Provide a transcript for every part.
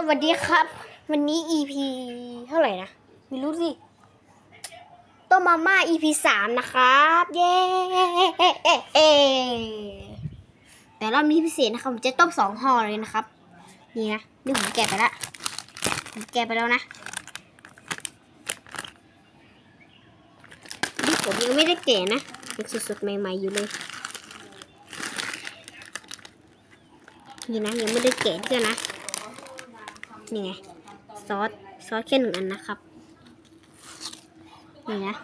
สวัสดีครับ วันนี้ EP เท่าไหร่นะไม่รู้สิต้มมาม่า EP สามนะครับ เย้แต่รอบนี้พิเศษนะครับผมจะต้มสองห่อเลยนะครับ นี่นะนี่ผมแกะไปละผมแกะไปแล้วนะนี่ผมยังไม่ได้แกะนะยังสดๆใหม่ๆอยู่เลยนี่นะยังไม่ได้แกะเพื่อนนะ นี่ไง ซอส ซอสแค่หนึ่งอันนะครับ นี่นะ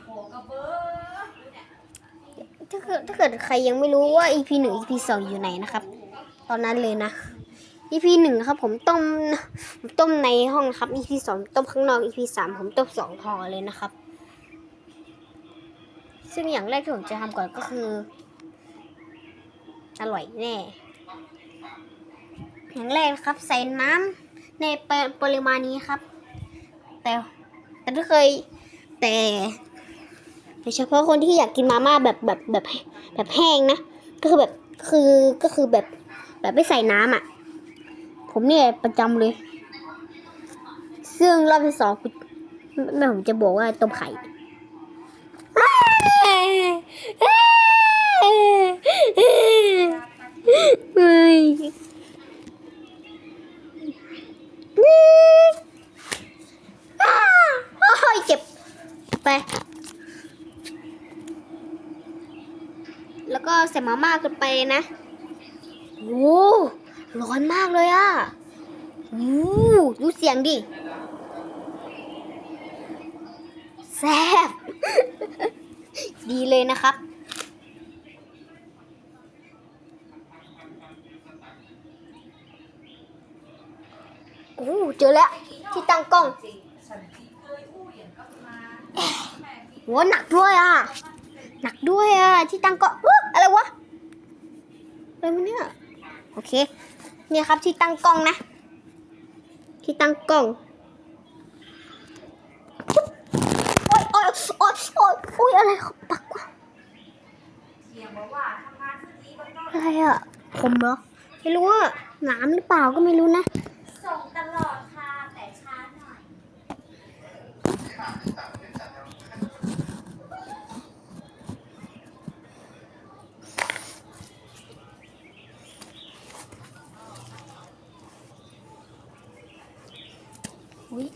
ถ้าเกิดถ้าเกิดใครยังไม่รู้ว่า EP หนึ่ง EP สองอยู่ไหนนะครับ ตอนนั้นเลยนะ EP หนึ่งครับ ผมต้มผมต้มในห้องครับ EP สองต้มข้างนอก EP สามผมต้มสองห่อเลยนะครับ ซึ่งอย่างแรกที่ผมจะทำก่อนก็คือ อร่อยแน่อย่างแรกนะครับ ใส่น้ำ ในปปริมาณนี้ครับ แต่แต่ถ้าเคยแต่โดยเฉพาะคนที่อยากกินมาม่าแบบแบบแบบแบบแห้งนะ ก็คือแบบคือก็คือแบบแบบไม่ใส่น้ำอะ ผมเนี่ยประจำเลย ซึ่งรอบที่สองคุณแม่ผมจะบอกว่าต้มไข่เฮ้ย อ้าวโอ้ยเจ็บ ไป แล้วก็ใส่ มาม่ากันไปนะโอ้ร้อนมากเลยอะโอ้ดูเสียงดิ แซ่บ ดีเลยนะครับ โอ้เจอแล้ว ที่ตั้งกล้องโหหนักด้วยอะ หนักด้วยอะ ที่ตั้งกล้องอุ๊ยอะไรวะ อะไรวะเนี่ย โอเค เนี่ยครับที่ตั้งกล้องนะ ที่ตั้งกล้องโอ๊ยโอ๊ยโอ๊ยโอ๊ยโอ๊ยอะไรขาปักวะเสียงบอกว่าทำงานที่นี้มันก็อะไรอะผมเหรอ ไม่รู้ว่าน้ำหรือเปล่าก็ไม่รู้นะ ส่งตลอดค่ะ แต่ช้าหน่อย อุ้ย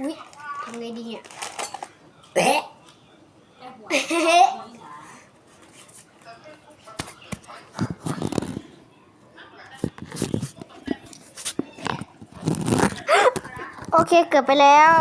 อุ้ยทำไงดีเนี่ยแปะ เฮ้โอ เคเกือบไปแล้ว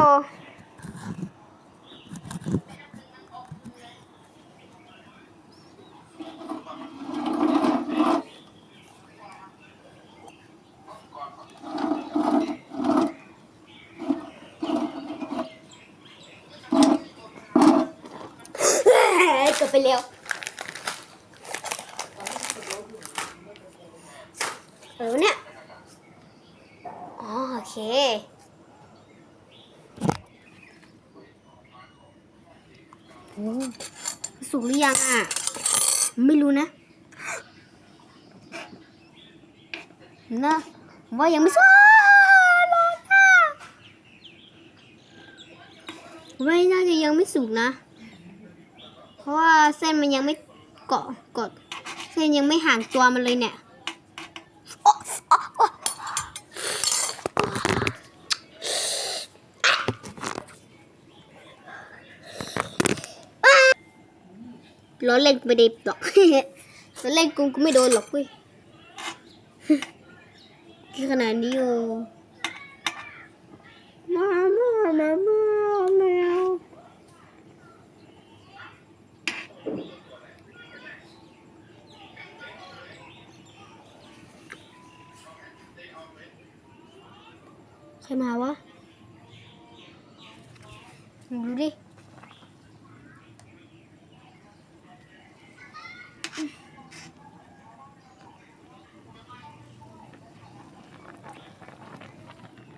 เกือบไปแล้ว เออเนี่ย อ๋อโอเค โอ้สุก หรือยังอะ ไม่รู้นะนะว่ายังไม่สุดร้อนอะไม่น่าจะยังไม่สุกนะ เพราะว่าเส้นมันยังไม่เกาะกดเส้นยังไม่ห่างตัวมันเลยเนี่ยโอ๊ะโอ๊ะโอ๊ะ ล้อเล่นไม่ได้หรอกล้อเล่นกูก็ไม่โดนหรอกเว้ยที่ขนาดนี้โอมามามามาแมวใครมาวะดูดิ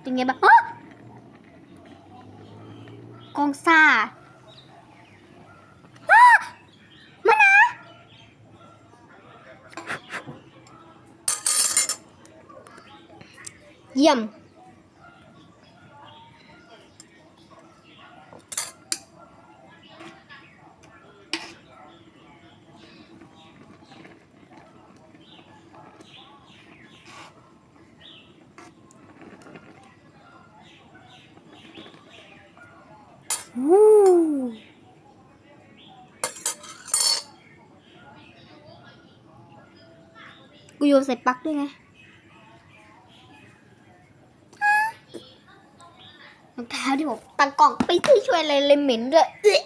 Thì nghe bảo Hả? Con xa à? Yum. โยนใส่ปลั๊กด้วยไงรองเท้าที่ผมตั้งกล่องไปช่วยช่วยอะไรเลยเหม็นด้วยเอ๊ะ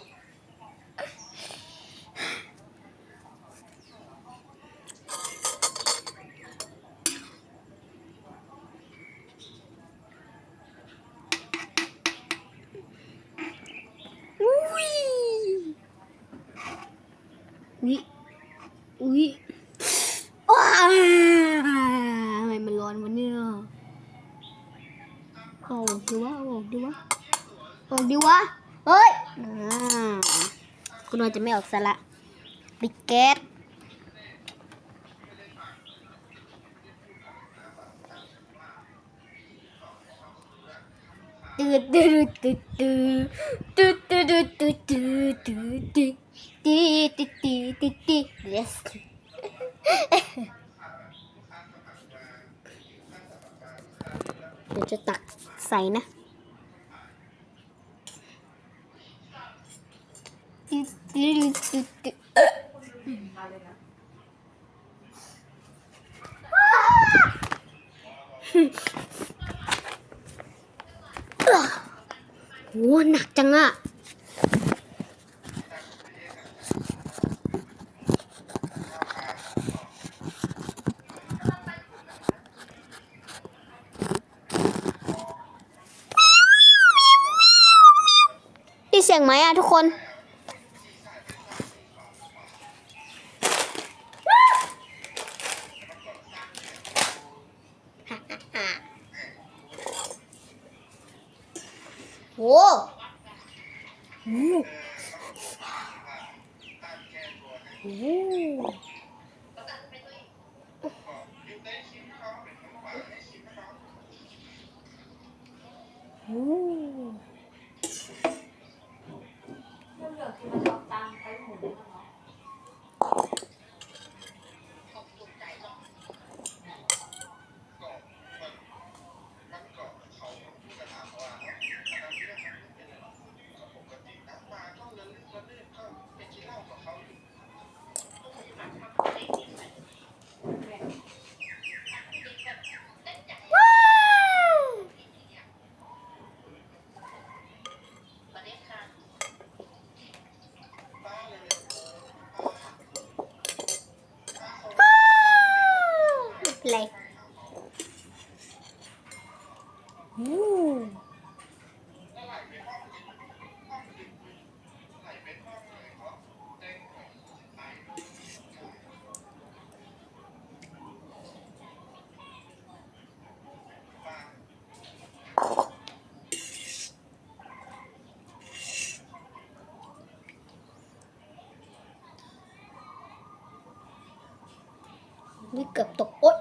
อุ้ยอุ้ยอุ้ยว้าวทำไมมันร้อนวะเนี่ยเอาออกดิวะเอาออกดิวะเอาออกดิวะ เฮ้ยอ่า คุณนวลจะไม่ออกซะละปิดแก๊สตืดตืดตืดตืดตืดตืดตืดตืดตืดตืดตืดตืดตืดตืดตืด yes เดี๋ยวจะตักใส่นะตืด ตืดตืดตืดเอ๊ะมาเลยนะโหหนักจังอะได้เสียงไหมอะทุกคน เกือบตกโอ๊ย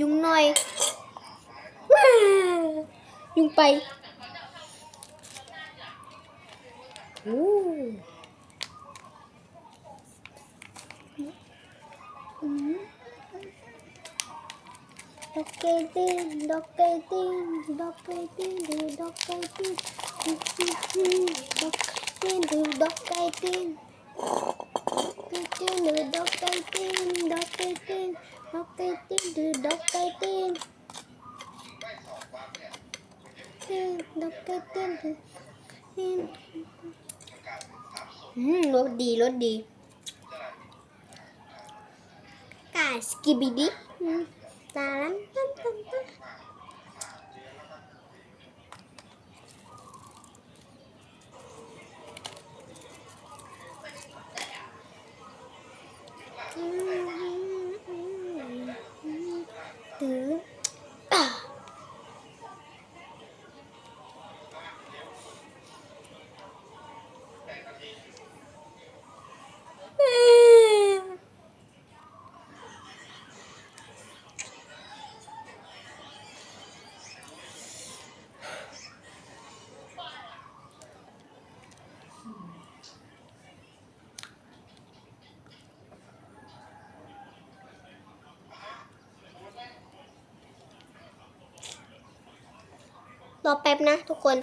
ยุงหน่อยว้ายุงไปโ อ้อืมดอกเกตินดอกเกตินดอกเกตินดูดอกเกตินดอกเกตินดอกเกตินดูดอกเกติน Kaitin, the dog kaitin, dog kaitin, dog kaitin, the dog kaitin. Tin, Dog kaitin, the tin. อืมรสดีรสดี kaski kibidi. Talam tam. Hmm. รอแป๊บนะทุกคน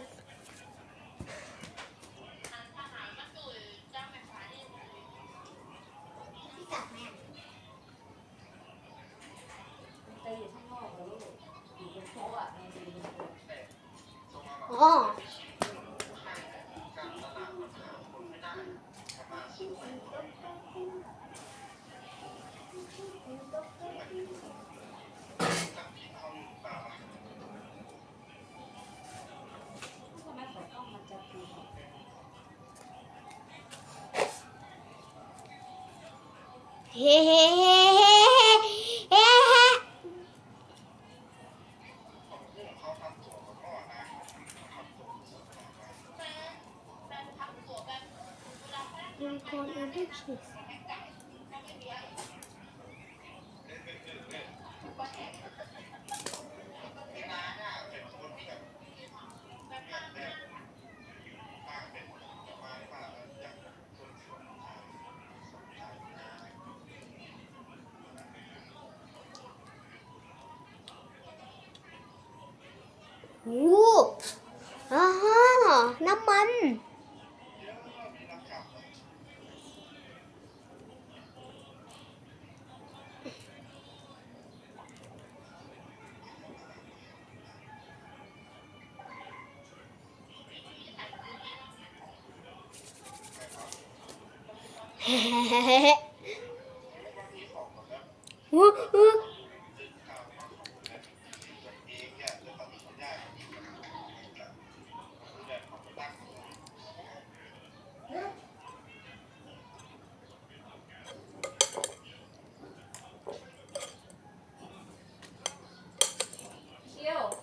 เฮ้เฮ้เฮ้เฮ้เฮ้เฮ้ยังคนอันดั บสิบอ้อาน้ำมันเ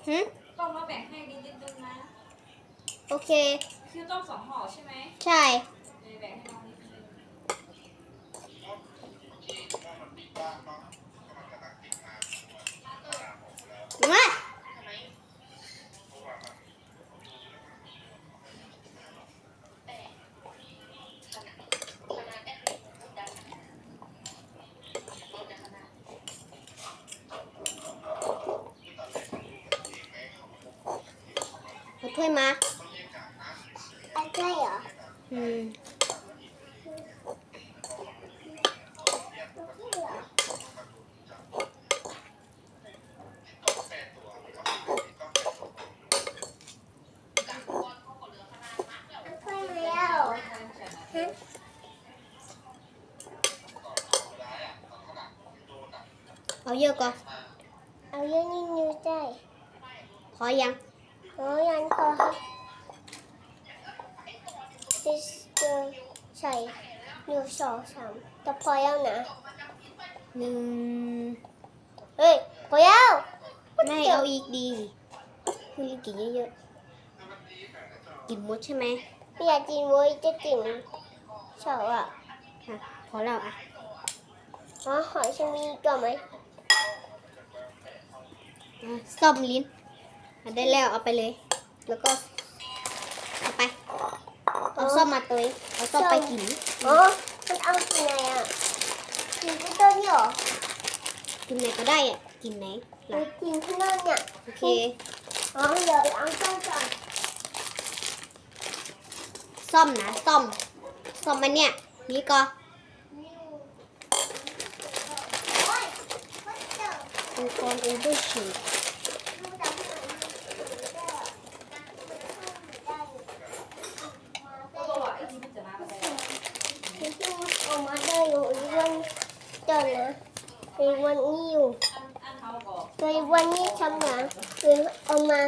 หึต้องมาแบ่งให้นิดนึงนะ โอเค คิวต้องสองห่อใช่ไหม ใช่ เดี๋ยวแบ่งให้น้องนิดนึง มา เอาถ้วยมา เอาถ้วยเหรออืมถ้วยแล้วเอาเยอะก่อนเอาเยอะนิดนึงได้พอยังโอ้ยันพอครับ จะจะใส่หนึ่งสองสามแต่พอแล้วนะหนึ่งเฮ้ยพอแล้วไม่เอาอีกดีคุณลิกินเยอะๆกินหมดใช่ไหมไม่อยากกินเว้ยจะกินเฉาอะอะพอแล้วอะอ๋อหอยจะมีก่อนไหมอะซ่อมลิ้นอะได้แล้วเอาไปเลย แล้วก็เอาไป เอาซ่อมมาตัวเองเอาซ่อมไปกินอ๋อมันเอากินไงอะกินที่ต้นนี่เหรอกินไหนก็ได้อะกินไหนหรืล่ะอกินที่นั่นเนี่ยโอเคอ๋อเดี๋ยวเอาต้นก่อนซ่อมนะซ่อมซ่อมมันเนี่ยนี่ก็โอ้ยมันเจออุปกรณ์อุปชีพ ดูแต่ที่ไหนได้อะ ก็บอกว่าไอ้ที่มันจะมาอะไร ที่ที่มันออกมาได้อยู่อีกวันเจอนะอีกวันนี้อยู่ อันอันเขาบอก โดยวันนี้ ทำหนังคือเอามา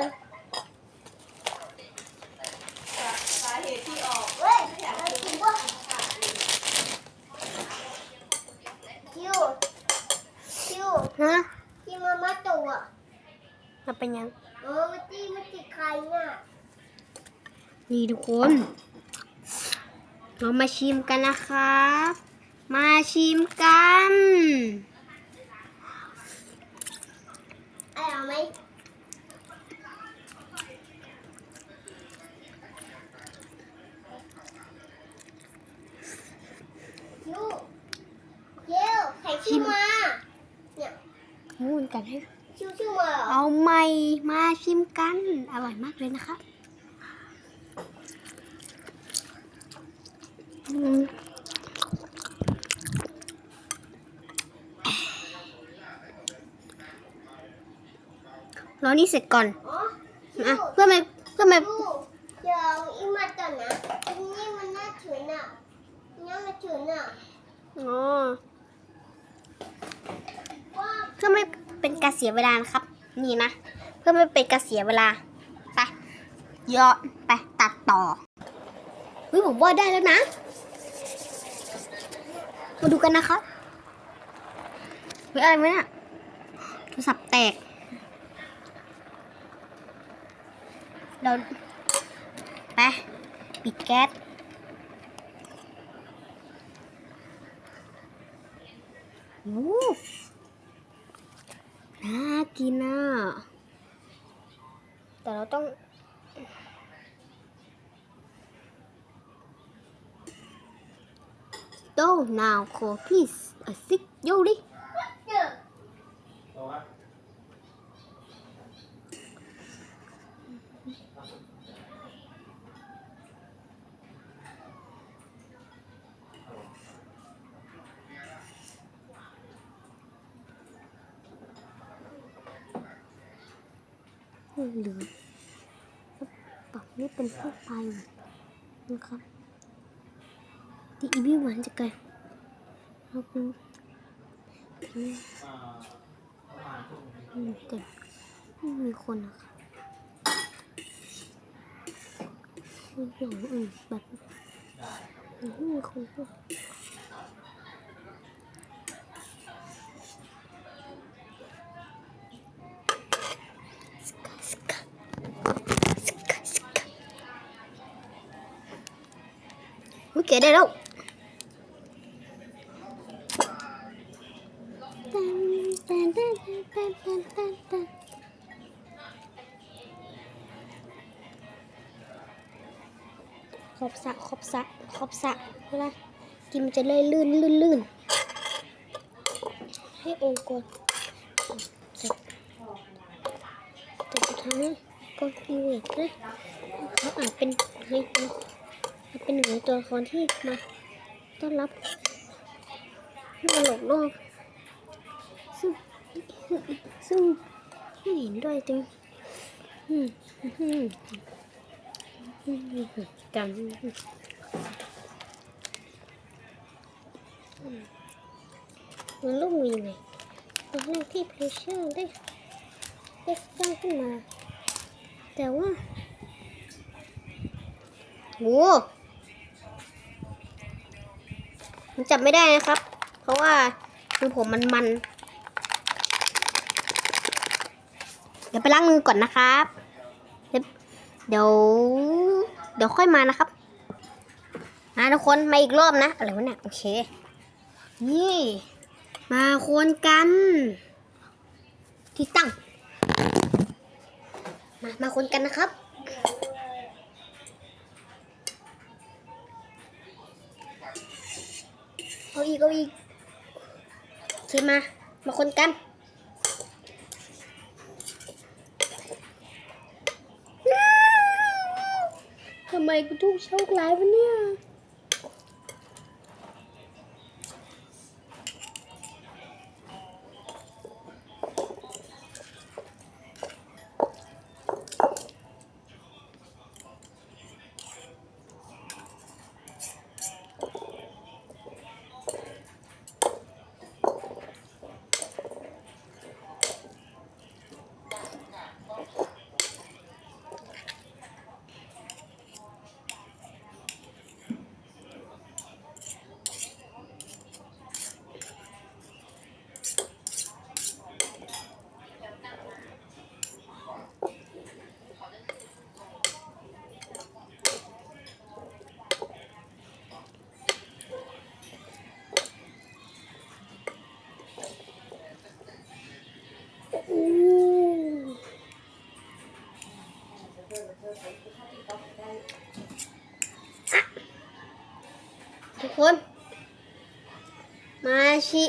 สาเหตุที่ออกเว้ยเอาถือว่าคิวคิวฮะที่มามาตัวมันเป็นยังเออมาตีมาตีใครน่ะนี่ทุกคน เรามาชิมกันนะครับ มาชิมกัน ไอ้เอาไหมคิวคิวใครชื่อมา เนี่ยมูนกันให้ ชื่อชื่อมาเหรอเอาใหม่มาชิมกัน อร่อยมากเลยนะครับอืม รอนี่เสร็จก่อนอ๋ออะเพื่อไม่เพื่อไม่คิวเดี๋ยวอีมาต่อนะอันนี้มันน่าถือน่ะนี่มันถือน่ะอ๋อว่าเพื่อไม่เป็นการเสียเวลานะครับ นี่นะ เพื่อไม่เป็นการเสียเวลาไปย้อนไปตัดต่อเฮ้ยผมว่าได้แล้วนะ มาดูกันนะครับเฮ้ยอะไรไหมเนี่ยโทรศัพท์แตก เราไปปิดแก๊สโอ้น่ากินอะ แต่เราต้อง Go now, call please. A sick Yoli. เเหลือปรับนี่เป็นพวกไปนะครับที่อีวิวันจะไกลครับอืมอืมแต่ไม่มีคนนะครับอืมอืมแบบไม่มีคนด้ เคได้แล้วขอบสะขอบสะขอบสะเวลากินมันจะเลยลื่นลื่นลื่นให้องค์กรเสร็จแต่สุดท้ายก็อีเวกนะเขาอาจเป็นให้ เป็นหนึ่งในตัวละครที่มาต้อนรับมาหลอกล่อซึ่งซึ่งไม่เห็นด้วยจริงอืมอืมอืมกันลูกมีไงตอนแรกที่เพลเชอร์ได้เอ็กซ์ตั้งขึ้นมา แต่ว่าโหมันจับไม่ได้นะครับ เพราะว่าคือผมมันมัน เดี๋ยวไปล้างมือก่อนนะครับเดี๋ยวเดี๋ยว เดี๋ยวค่อยมานะครับนะทุกคนมาอีกรอบนะอะไรวะเนี่ยโอเค นี่ มาคนกัน ที่ตั้ง มามาคนกันนะครับาอีกเอาอีกโอเคมา มาคนกันทำไมกูถูกโชคร้ายวะเนี่ย คน มาชิ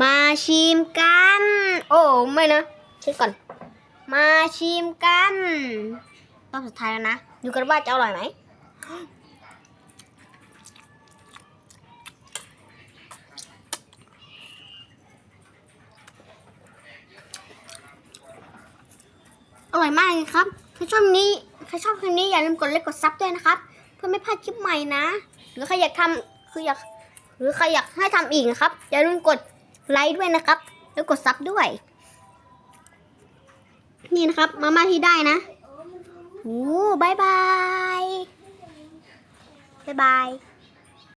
มาชิมกัน โอ้ไม่นะเช็ดก่อน มาชิมกันรอบสุดท้ายแล้วนะดูกันว่าจะอร่อยไหมอร่อยมากเลยครับถ้าชอบนี้ ถ้าชอบคลิปนี้อย่าลืมกดไลค์กดซับด้วยนะครับ เพื่อไม่พลาดคลิปใหม่นะ หรือใครอยากทำคืออยากหรือใครอยากให้ทำอีกนะครับ อย่าลืมกดไลค์ด้วยนะครับ แล้วกดซับด้วย นี่นะครับ มาม่าที่ได้นะโอ้บายบายบายบาย